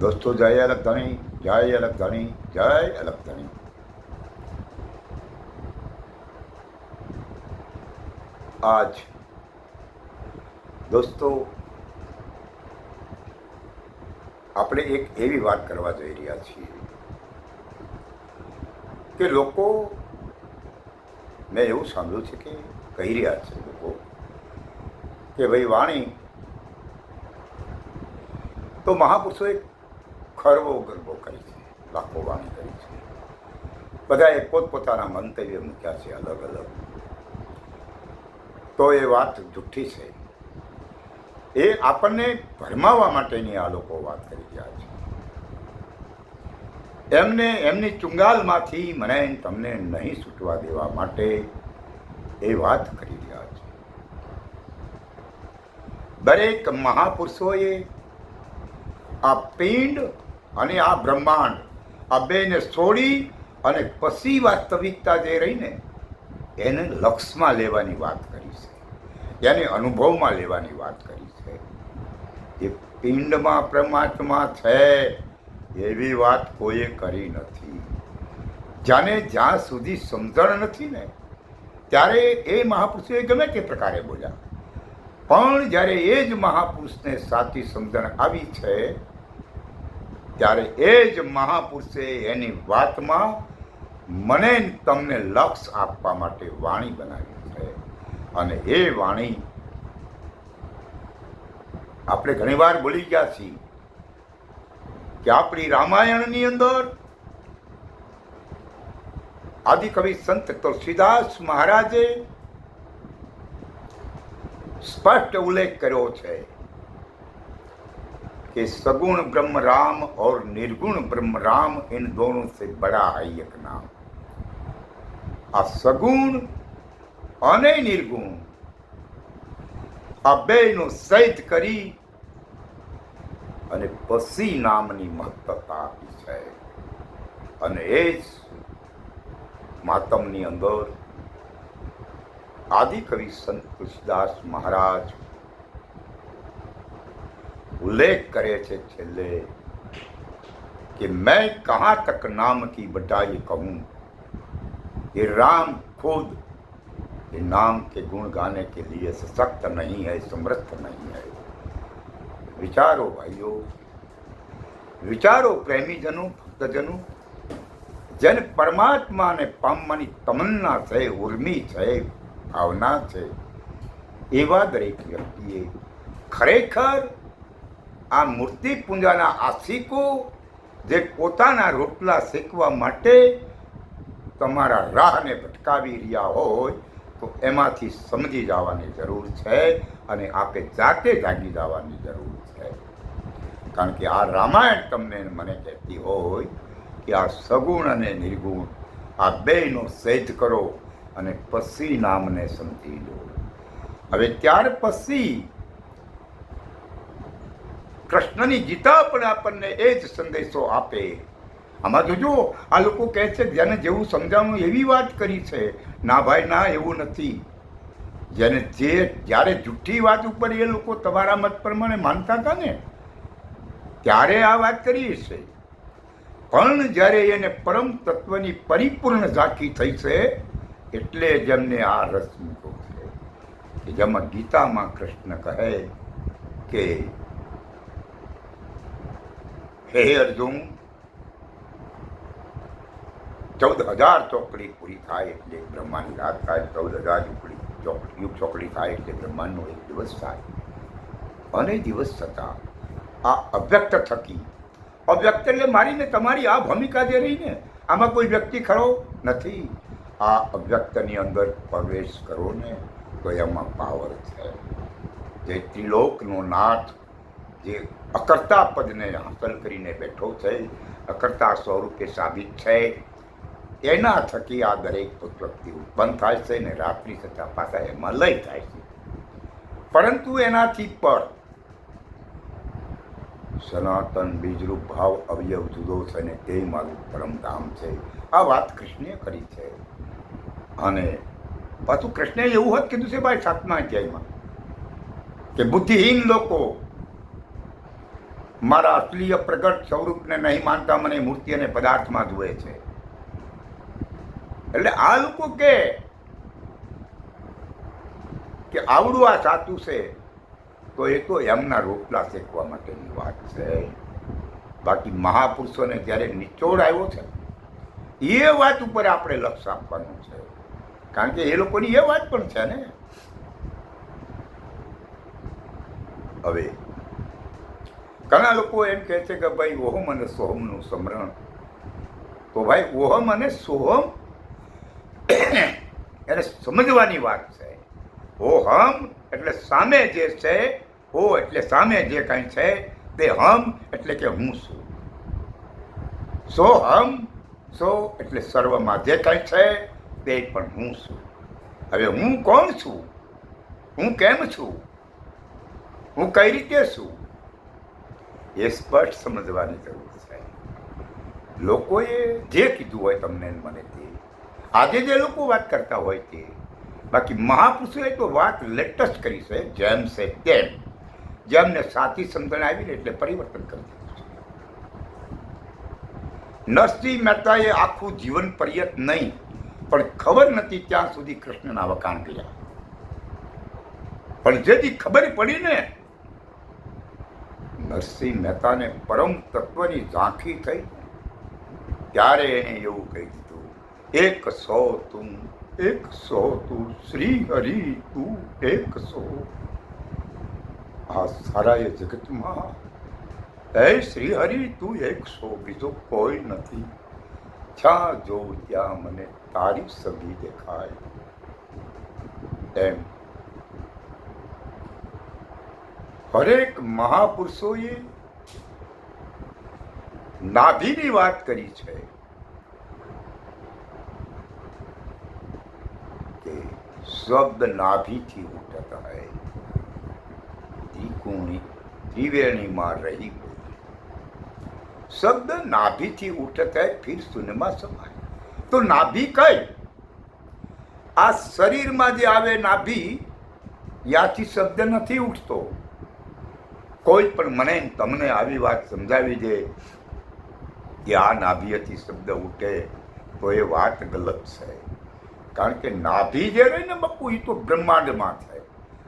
દોસ્તો, જય અલગ ધણી, જય અલગ ધણી, જય અલગ ધણી. આજ, દોસ્તો, આપણે એક એવી વાત કરવા જઈ રહ્યા છીએ કે લોકો, મેં એવું સાંભળ્યું છે કે કહી રહ્યા છે લોકો કે ભાઈ વાણી, તો મહાપુરુષોએ ખરવો ગરબો કરી છે, લાખો વાણી કરી છે. બધાએ પોતપોતાના મંતવ્ય મૂક્યા છે અલગ અલગ. તો એ વાત જુઠ્ઠી છે. એ આપણને ભરમાવવા માટેની આ લોકો વાત કરી રહ્યા છે. એમને એમની ચુંગાલમાંથી મને તમને નહીં છૂટવા દેવા માટે એ વાત કરી રહ્યા છે. દરેક મહાપુરુષોએ આ પિંડ અને આ બ્રહ્માંડ, આ બેને છોડી અને પછી વાસ્તવિકતા જે રહીને એને લક્ષમાં લેવાની વાત કરી છે. એને અનુભવમાં લેવાની વાત કરી છે. એ પિંડમાં પરમાત્મા છે, એવી વાત કોઈએ કરી નથી. જાને જ્યાં સુધી સમજણ નથી ને, ત્યારે એ મહાપુરુષે ગમે તે પ્રકારે બોલ્યા. પણ જ્યારે એ જ મહાપુરુષને સાચી સમજણ આવી છે ત્યારે એ જ મહાપુરુષે એની વાતમાં મને તમને લક્ષ આપવા માટે વાણી બનાવી છે. અને એ વાણી આપણે ઘણીવાર બોલી ગયા છીએ કે આપણી રામાયણની અંદર આદિકવિ સંત તુલસીદાસ મહારાજે સ્પષ્ટ ઉલ્લેખ કર્યો છે कि सगुण ब्रह्म राम और निर्गुण ब्रह्म राम इन दोनों से बड़ा है एक नाम આ સગુણ અને નિર્ગુણ આ બેયનું સહિત કરી અને પછી નામની મહત્વતા આપી છે અને એ જ માતમની અંદર आदिकवि संत तुलसीदास महाराज उल्लेख करे थे छेले कि मैं कहाँ तक नाम की बटाई कहूँ ये राम खुद ये नाम के गुण गाने के लिए सशक्त नहीं है समर्थ नहीं है विचारो भाइयों વિચારો પ્રેમીજનો ભક્તજનો જેને પરમાત્માને પામવાની તમન્ના છે ઉર્મી છે ભાવના છે એવા દરેક વ્યક્તિએ ખરેખર આ મૂર્તિ પૂજાના આશિકો જે પોતાના રોટલા શેકવા માટે તમારા રાહને ભટકાવી રહ્યા હોય, તો એમાંથી સમજી જવાની જરૂર છે અને આપે જાતે જાગી જવાની જરૂર છે. કારણ કે આ રામાયણ તમને મને કહેતી હોય કે આ સગુણ અને નિર્ગુણ, આ બેયનો સહેજ કરો અને પછી નામને સમજી લો. હવે ત્યાર પછી કૃષ્ણની ગીતા પણ આપણને એ જ સંદેશો આપે. આમાં જુઓ, આ લોકો કહે છે જેને જેવું સમજાવવું એવી વાત કરી છે, ના ભાઈ, ના, એવું નથી. જેને જે જ્યારે જૂઠી વાત ઉપર એ લોકો તમારા મત પ્રમાણે માનતા હતા ને, ત્યારે આ વાત કરી છે. પણ જ્યારે એને પરમ તત્વની પરિપૂર્ણ ઝાંખી થઈ છે, એટલે જ એમને આ રસ મૂકો છે. કે જેમાં ગીતામાં કૃષ્ણ કહે કે હે અર્જુન ચૌદ હજાર ચોકડી પૂરી થાય એટલે બ્રહ્માની રાત થાય ચૌદ હજાર ચોકડી ચોકડી યુગ ચોકડી થાય એટલે બ્રહ્માંડનો એક દિવસ થાય. અને દિવસ થતાં આ અવ્યક્ત થકી, અવ્યક્ત એટલે મારીને તમારી આ ભૂમિકા જે રહી ને, આમાં કોઈ વ્યક્તિ ખરો નથી. આ અવ્યક્તની અંદર પ્રવેશ કરો ને તો એમાં પાવર છે. જે ત્રિલોકનો નાથ, જે અકર્તા પદને હાંસલ કરીને બેઠો છે. અકર્તા સ્વરૂપે સાબિત છે. એના થકી આ દરેક વ્યક્તિ ઉત્પન્ન થાય છે ને રાત્રિ થતા પાછા એમાં લય થાય છે. પરંતુ એનાથી પર સનાતન બીજરૂપ ભાવ અવયવ જુદો છે ને તે મારું પરમધામ છે. આ વાત કૃષ્ણે કરી છે. અને પાછું કૃષ્ણે એવું હોત કીધું છે ભાઈ સાતમા અધ્યાયમાં કે બુદ્ધિહીન લોકો મારા અસલીય પ્રગટ સ્વરૂપને નહીં માનતા મને મૂર્તિ અને પદાર્થમાં જુએ છે. એટલે આ લોકો કે કે આવડું આ સાચું છે, તો એ તો એમના રોટલા શેકવા માટેની વાત છે. બાકી મહાપુરુષોને જ્યારે નિચોડ આવ્યો છે, એ વાત ઉપર આપણે લક્ષ આપવાનું છે. કારણ કે એ લોકોની એ વાત પણ છે ને. હવે ઘણા લોકો એમ કહે છે કે ભાઈ ઓહમ અને સોહમનું સમરણ. તો ભાઈ ઓહમ અને સોહમ એને સમજવાની વાત છે. ઓહમ એટલે સામે જે છે, ઓ એટલે સામે જે કંઈ છે, તે હમ એટલે કે હું છું. સો હમ સો એટલે સર્વમાં જે કંઈ છે, તે પણ હું છું. હવે હું કોણ છું? હું કેમ છું? હું કઈ રીતે છું? એ સ્પષ્ટ સમજવાની જરૂર છે. લોકોએ જે કીધું હોય તમને મને તે આજે જે લોકો વાત કરતા હોય તે. બાકી મહાપુરુષોએ તો વાત લેટેસ્ટ કરી છે, જેમ છે તેમ. જેમને સાચી સમજણ આવી ને એટલે પરિવર્તન કરી દીધું નરસિંહ મહેતાએ આખું જીવન પર્યત નહીં, પણ ખબર નથી ત્યાં સુધી કૃષ્ણના વખાણ કર્યા. પણ જેથી ખબર પડી ને નરસિંહ મહેતાને પરમ તત્વની ઝાંખી થઈ. ત્યારે એને એવું કહી દીધું, એક સો તું, એક સો તું શ્રી હરિ તું, એક સો. આ સારા એ જગતમાં, હે શ્રી હરિ તું, એક સો, બીજો કોઈ નથી. જ્યાં જો ત્યાં મને તારી સભી દેખાય. એમ હરેક મહાપુરુષોએ નાભીની વાત કરી છે કે શબ્દ નાભીથી ઉઠત હૈ. ત્રિકોણી, ત્રિવેણીમાં રહી શબ્દ નાભીથી ઉઠત હૈ, ફિર શૂન્યમાં સમાય. તો નાભી કઈ? આ શરીરમાં જે આવે નાભી, યાથી શબ્દ નથી ઉઠતો. કોઈ પણ મને તમને આવી વાત સમજાવી દે કે આ નાભીએથી શબ્દ ઉઠે, તો એ વાત ગલત છે. કારણ કે નાભી જે રહી ને બપુ એ તો બ્રહ્માંડમાં છે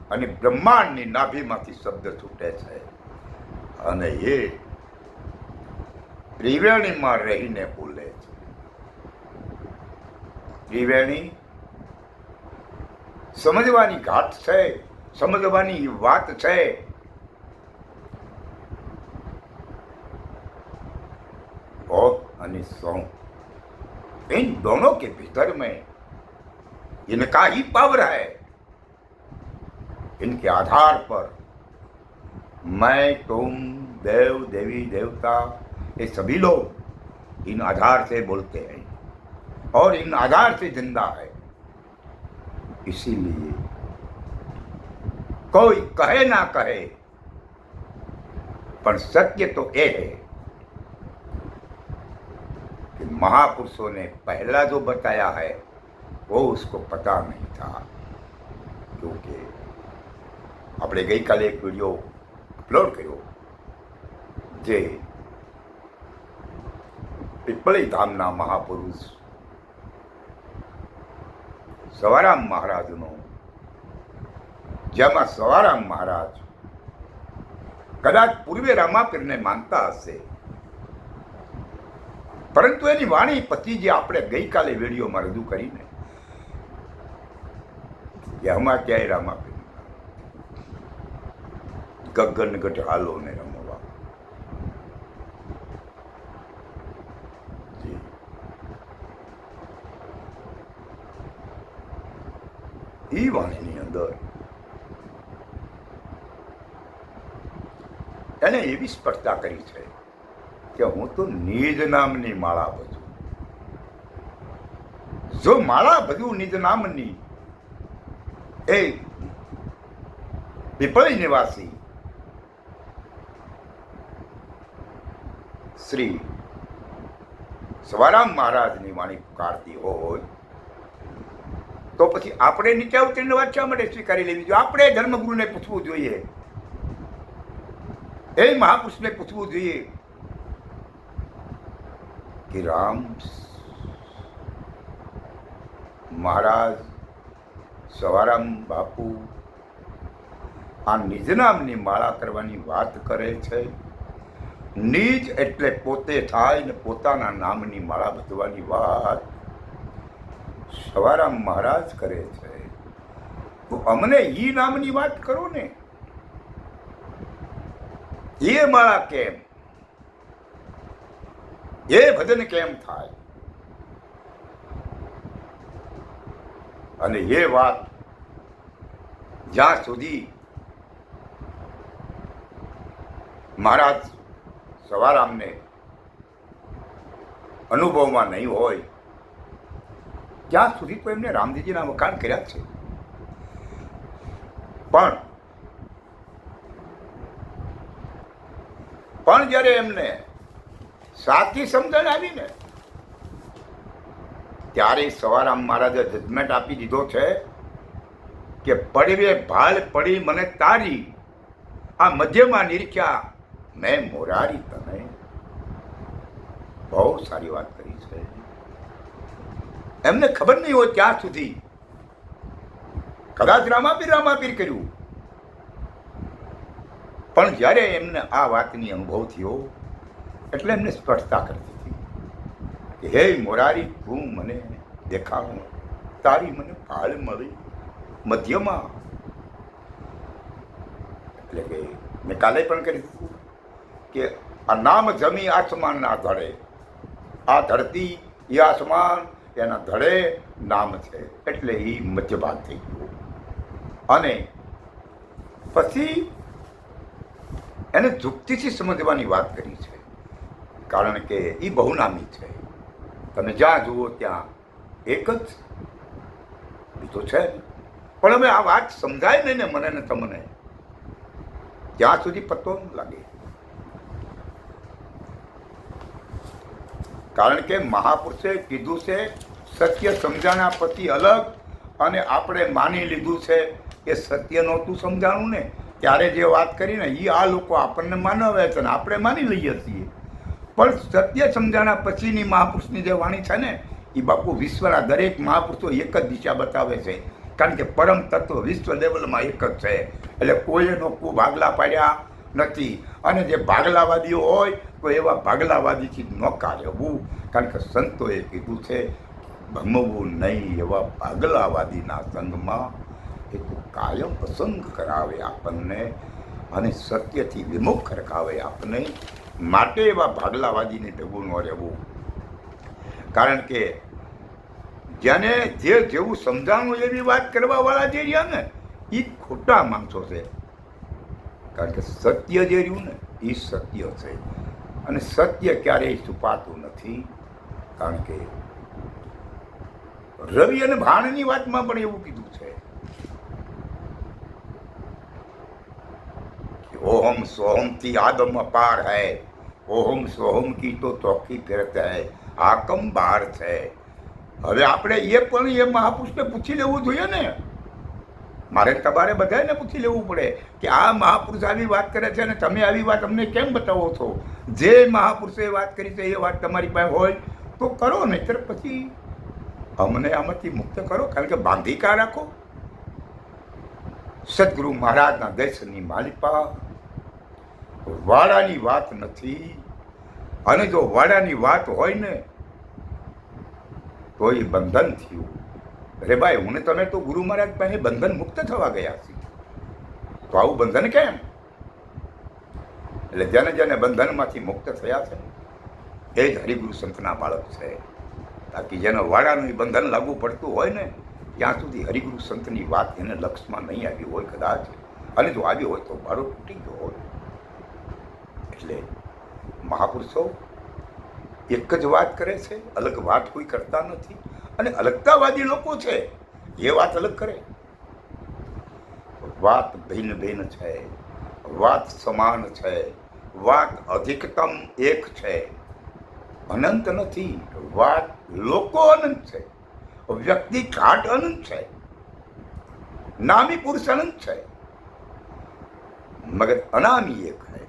અને બ્રહ્માંડની નાભીમાંથી શબ્દ છૂટે છે. અને એ ત્રિવેણીમાં રહીને બોલે છે. ત્રિવેણી સમજવાની ઘાટ છે, સમજવાની વાત છે. सौ इन दोनों के भीतर में इनका ही पावर है। इनके आधार पर मैं, तुम, देव, देवी, देवता, ये सभी लोग इन आधार से बोलते हैं और इन आधार से ज़िंदा है। इसीलिए कोई कहे ना कहे, पर सत्य तो ये है महापुरुषों ने पहला जो बताया है वो उसको पता नहीं था क्योंकि આપણે ગઈકાલે એક વિડીયો અપલોડ કર્યો જે પીપળી ધામના મહાપુરુષ સવારામ મહારાજનો જેમાં સવારામ મહારાજ કદાચ પૂર્વે રામાપીરને માનતા હશે પરંતુ એની વાણી પતિ જે આપણે ગઈકાલે વિડીયોમાં રજૂ કરીને કે હમા ક્યાંય રામા ગગન ગઢ હાલો ને રમવા. ઈ વાણીની અંદર એને એવી સ્પષ્ટતા કરી છે કે હું તો નિજ નામની માળા ભજું જો માળા ભજું નિજ નામની, એ પીપળી નિવાસી શ્રી સ્વરામ મહારાજની વાણી પુકારતી હોય, તો પછી આપણે નીચે ઉતરીને વાત શા માટે સ્વીકારી લેવી જોઈએ? આપણે ધર્મગુરુને પૂછવું જોઈએ. એ મહાપુરુષને પૂછવું જોઈએ. કે રામ મહારાજ સવારામ બાપુ આ નિજ નામની માળા કરવાની વાત કરે છે. નિજ એટલે પોતે થાય ને પોતાના નામની માળા બધવાની વાત સવારામ મહારાજ કરે છે. તો અમને ઈ નામની વાત કરો ને. એ માળા કેમ? એ ભજન કેમ થાય? અને એ વાત જ્યાં સુધી મહારાજ સવારામને અનુભવમાં નહીં હોય, ત્યાં સુધી તો એમને રામજીજીના વખાણ કર્યા છે. પણ પણ જ્યારે એમને સાચી સમજણ આવી ને ત્યારે સવારામ મહારાજે જજમેન્ટ આપી દીધો છે કે પડવે ભાલ પડી મને તારી. આ મધ્યમાં નિરખ્યા, મેં મોરારી તને. બહુ સારી વાત કરી છે. એમને ખબર નહીં હોય ત્યાં સુધી. કદાચ રામાપીર રામાપીર કર્યું. પણ જ્યારે એમને આ વાતની અનુભવ થયો એટલે એમને સ્પર્શતા કરતી હતી. કે, હે મોરારી, તું મને દેખાવું તારી મને કાળ મળી મધ્યમાં. એટલે કે, મેં કાલે પણ કરી દીધું કે, આ નામ જમી આસમાનના ધડે. આ ધરતી એ આસમાન, એના ધડે નામ છે. એટલે એ મધ્યભાગ થઈ ગયો. અને પછી એને જુક્તિથી સમજવાની વાત કરી છે. કારણ કે એ બહુનામી છે. તમે જ્યાં જુઓ ત્યાં એક જ એ તો છે પણ હવે આ વાત સમજાય નહીં ને મને ને તમને, ત્યાં સુધી પત્તો લાગે. કારણ કે મહાપુરુષે કીધું છે, સત્ય સમજાણા પછી અલગ અને આપણે માની લીધું છે. કે સત્ય નહોતું સમજાણું ને. ત્યારે જે વાત કરી ને એ આ લોકો આપણને માનવે છે ને આપણે માની લઈએ છીએ. પણ સત્ય સમજાણા પછીની મહાપુરુષની જે વાણી છે ને એ બાપુ વિશ્વના દરેક મહાપુરુષો એક જ દિશા બતાવે છે. કારણ કે પરમ તત્વ વિશ્વ લેવલમાં એક જ છે. એટલે કોઈએ નોકું ભાગલા પાડ્યા નથી. અને જે ભાગલાવાદીઓ હોય, તો એવા ભાગલાવાદીથી નોકા રહેવું કારણ કે સંતોએ કીધું છે ભમવું નહીં એવા ભાગલાવાદીના સંગમાં એ તો કાયમ પસંદ કરાવે આપણને અને સત્યથી વિમુખ રખાવે આપણને. માટે એવા ભાગલાવાદીને ભેગું ન રહેવું. કારણ કે જેને જે જેવું સમજાણું એવી વાત કરવાવાળા જે રહ્યા ને એ ખોટા માણસો છે. કારણ કે સત્ય જે રહ્યું ને એ સત્ય છે. અને સત્ય ક્યારેય છુપાતું નથી. કારણ કે રવિ અને ભાણની વાતમાં પણ એવું કીધું છે. कि ओहम सोहम की आदम अपार है ઓહમ સોહમ કી તો ચોખ્ખી ફેરત હૈ આકમ બહાર છે હવે આપણે એ પણ એ મહાપુરુષને પૂછી લેવું જોઈએ ને મારે તમારે બધાને પૂછી લેવું પડે કે આ મહાપુરુષ આવી વાત કરે છે અને તમે આવી વાત અમને કેમ બતાવો છો જે મહાપુરુષે વાત કરી છે એ વાત તમારી પાસે હોય તો કરો નહીતર પછી અમને આમાંથી મુક્ત કરો કારણ કે બાંધી કા રાખો સદગુરુ મહારાજના દર્શનની માલિપા વાડાની વાત નથી. અને જો વાડાની વાત હોય ને, તો એ બંધન થયું. અરે ભાઈ, હું તમે તો ગુરુ મહારાજ પાસે બંધન મુક્ત થવા ગયા છે તો આવું બંધન કેમ? એટલે જેને જેને બંધનમાંથી મુક્ત થયા છે, એ જ હરિગુરુ સંતના બાળક છે. બાકી જેને વાડાનું બંધન લાગુ પડતું હોય ને, ત્યાં સુધી હરિગુરુ સંતની વાત એને લક્ષમાં નહીં આવી હોય કદાચ. અને જો આવી હોય તો બાળો તૂટી ગયો હોય. એટલે મહાપુરુષો એક જ વાત કરે છે, અલગ વાત કોઈ કરતા નથી અને અલગતાવાદી લોકો છે, એ વાત અલગ કરે. વાત ભિન્ન ભિન્ન છે, વાત સમાન છે, વાત અધિકતમ એક છે. અનંત નથી, વાત લોકો અનંત છે, વ્યક્તિ ઘાટ અનંત છે, નામી પુરુષ અનંત છે. મગર અનામી એક है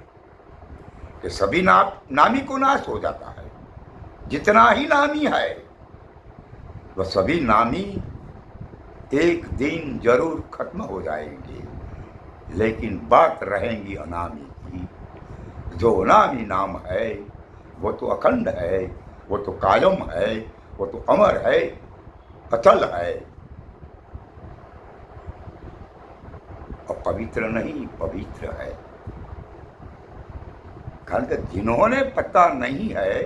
कि सभी ना, नामी को नाश हो जाता है। जितना ही नामी है वह सभी नामी एक दिन ज़रूर खत्म हो जाएँगे। लेकिन बात रहेंगी अनामी की। जो अनामी नाम है वो तो अखंड है वो तो कायम है वो तो अमर है अचल है। और पवित्र नहीं पवित्र है। कारण कि जिन्होंने पता नहीं है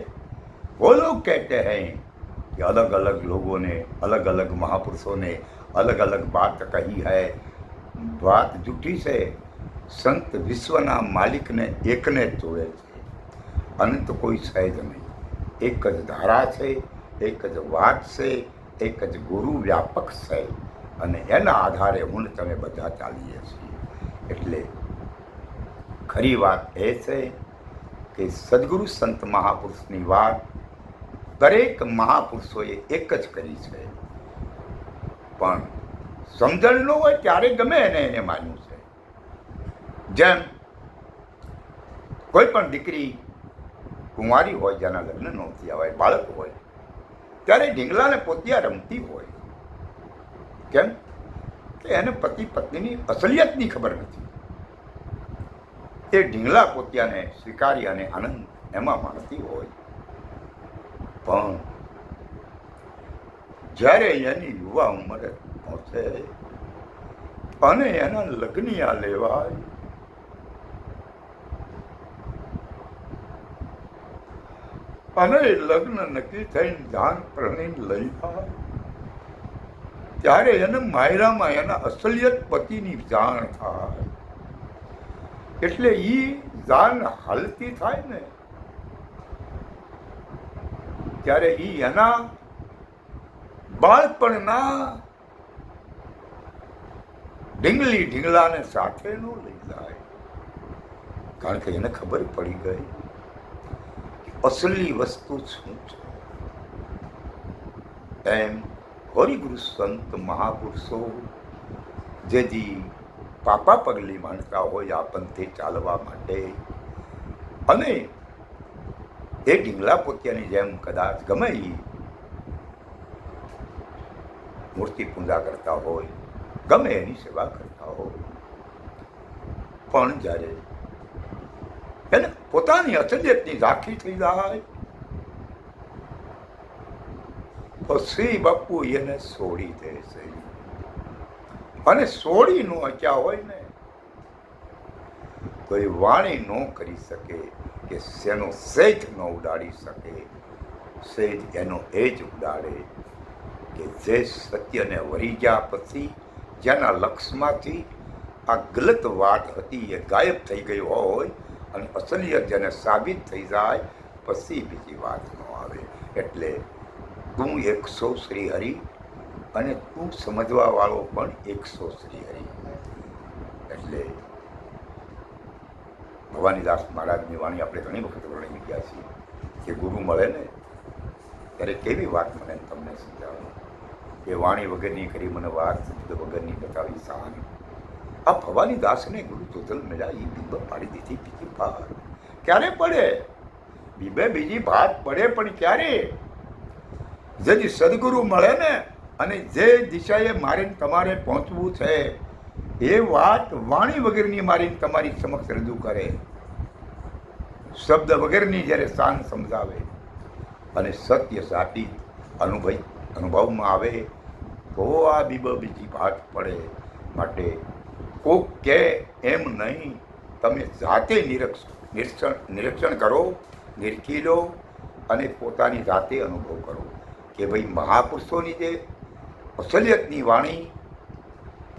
वो लोग कहते हैं कि अलग अलग लोगों ने अलग अलग महापुरुषों ने अलग अलग बात कही है વાત જૂઠી છે સંત વિશ્વના માલિકને એકને જ જોડે છે અનંત કોઈ છે જ નહીં એક જ ધારા છે એક જ વાત છે એક જ ગુરુ વ્યાપક છે અને એના આધારે હું ને તમે બધા ચાલીએ છીએ એટલે ખરી વાત એ છે કે સદગુરુ સંત મહાપુરુષની વાત દરેક મહાપુરુષોએ એક જ કરી છે. પણ સમજણ ન હોય ત્યારે ગમે એને એને માન્યું છે. જેમ કોઈ પણ દીકરી કુંવારી હોય, જેના લગ્ન નહોતી આવે બાળક હોય, ત્યારે ઢીંગલાને પોતિયા રમતી હોય. કેમ? કે એને પતિ પત્નીની અસલિયતની ખબર નથી. એ ઢીંગલા પોતિયાને સ્વીકારી અને આનંદ એમાં માણતી હોય. પણ જ્યારે એની યુવા ઉંમરે પહોંચે અને એના લગ્નિયા લેવાય, અને લગ્ન નક્કી થઈને જાન પ્રણીને લઈ થાય ત્યારે એને માયરામાં એના અસલિયત પતિની જાણ થાય. એટલે ઈ જાન હલતી થાય ને. ત્યારે ઈ એના બાળપણના ઢીંગલી ઢીંગલાને સાથે નો લઈ જાય. કારણ કે એને ખબર પડી ગઈ કે અસલી વસ્તુ શું છે? એમ હરિગુરુ સંત મહાપુરુષો, જેથી પાપા પગલી માનતા હોય આ પંથે ચાલવા માટે. અને એ ઢીંગલા પોતિયાની જેમ કદાચ ગમે મૂર્તિ પૂજા કરતા હોય, ગમે એની સેવા કરતા હોય. પણ જ્યારે એને પોતાની અસલિયતની ઝાંખી થઈ જાય પછી બાપુ એને છોડી દે છે. અને સોળી નો અચ્યા હોય ને કોઈ વાણી ન કરી શકે કે શેનો સેજ ન ઉડાડી શકે. સેજ એનો એ જ ઉડાડે કે જે સત્યને વરી ગયા પછી જેના લક્ષમાંથી આ ગલત વાત હતી એ ગાયબ થઈ ગઈ હોય અને અસલિયત જેને સાબિત થઈ જાય પછી બીજી વાત ન આવે. એટલે તું સૌ શ્રી હરિ અને તું સમજવા વાળો પણ એકસો શ્રી હરિ. એટલે ભવાનીદાસ મહારાજની વાણી આપણે ઘણી વખત વર્ણી ગયા છીએ કે ગુરુ મળે ને, ત્યારે કેવી વાત મને તમને સમજાવે કે વાણી વગરની કરી મને વાત, શબ્દ વગરની બતાવી સહાન આ ભવાની દાસને ગુરુ તોતલ મળ્યા એ બિંબ પાડી દીધી, બીજી ભાર ક્યારે પડે? બીબે બીજી ભાત પડે પણ ક્યારે? જેથી સદગુરુ મળે ને અને જે દિશાએ મારે તમારે પહોંચવું છે, એ વાત વાણી વગેરેની મારીને તમારી સમક્ષ રજૂ કરે. શબ્દ વગેરેની જ્યારે શાન સમજાવે અને સત્ય સાચી અનુભવ, અનુભવમાં આવે, તો આ બીબ બીજી ભાત પડે માટે કોક કે એમ નહીં, તમે જાતે નિરક્ષ, નિરીક્ષણ નિરીક્ષણ કરો, નિરખી લો અને પોતાની જાતે અનુભવ કરો કે ભાઈ મહાપુરુષોની જે અસલિયતની વાણી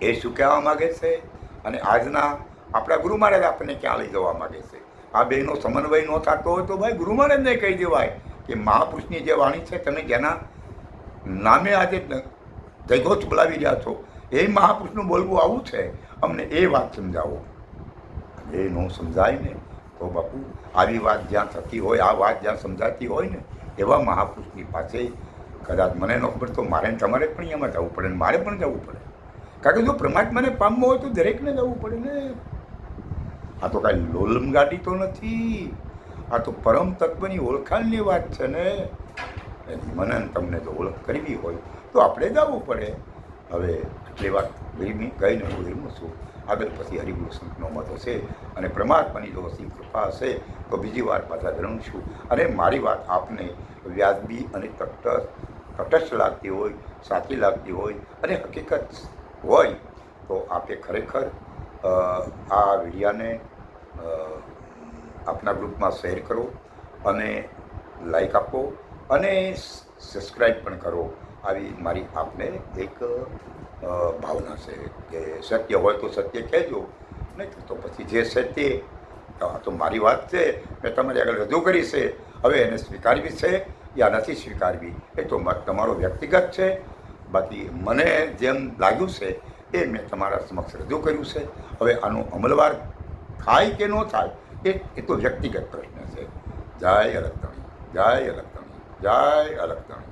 એ શું કહેવા માગે છે? અને આજના આપણા ગુરુ મહારાજ આપણને ક્યાં લઈ જવા માગે છે? આ બેનો સમન્વય ન થતો હોય તો ભાઈ ગુરુ મહારાજને કહી દેવાય કે મહાપુરુષની જે વાણી છે તમે જેના નામે આજે જયઘોષ બોલાવી રહ્યા છો, એ મહાપુરુષનું બોલવું આવું છે? અમને એ વાત સમજાવો. એ ન સમજાય ને તો બાપુ, આવી વાત જ્યાં થતી હોય, આ વાત જ્યાં સમજાતી હોય ને, એવા મહાપુરુષની પાસે કદાચ મને ન ખબર તો મારે તમારે પણ અહીંયામાં જવું પડે ને મારે પણ જવું પડે. કારણ કે જો પરમાત્માને પામવું હોય તો દરેકને જવું પડે ને. આ તો કાંઈ લોલમ ગાડી તો નથી. આ તો પરમ તત્વની ઓળખાણની વાત છે ને. મને તમને જો ઓળખ કરવી હોય તો આપણે જવું પડે. હવે આટલી વાત વિરમી કહીને હું વિરમું છું આગળ પછી હરિગુરુ સંતનો મત હશે અને પરમાત્માની જો અસીમ કૃપા હશે તો બીજી વાર પાછા જણાવશું અને મારી વાત આપને વ્યાજબી અને તટસ્થ તટસ્થ લાગતી હોય, સાચી લાગતી હોય અને હકીકત હોય, તો આપે ખરેખર આ વિડિયાને આપના ગ્રુપમાં શેર કરો અને લાઈક આપો અને સબસ્ક્રાઈબ પણ કરો. આવી મારી આપને એક ભાવના છે કે સત્ય હોય તો સત્ય કહેજો નહીં તો પછી જે સત્ય તો મારી વાત છે, મેં તમારી આગળ રજૂ કરી છે. હવે એને સ્વીકારવી છે યા નથી સ્વીકારવી. એ તો તમારો વ્યક્તિગત છે. બાકી મને જેમ લાગ્યું છે, એ મેં તમારા સમક્ષ રજૂ કર્યું છે. હવે આનો અમલવાર થાય કે ન થાય, એ એ તો વ્યક્તિગત પ્રશ્ન છે. જય અલગતણી જય અલગતણી જય અલગતણી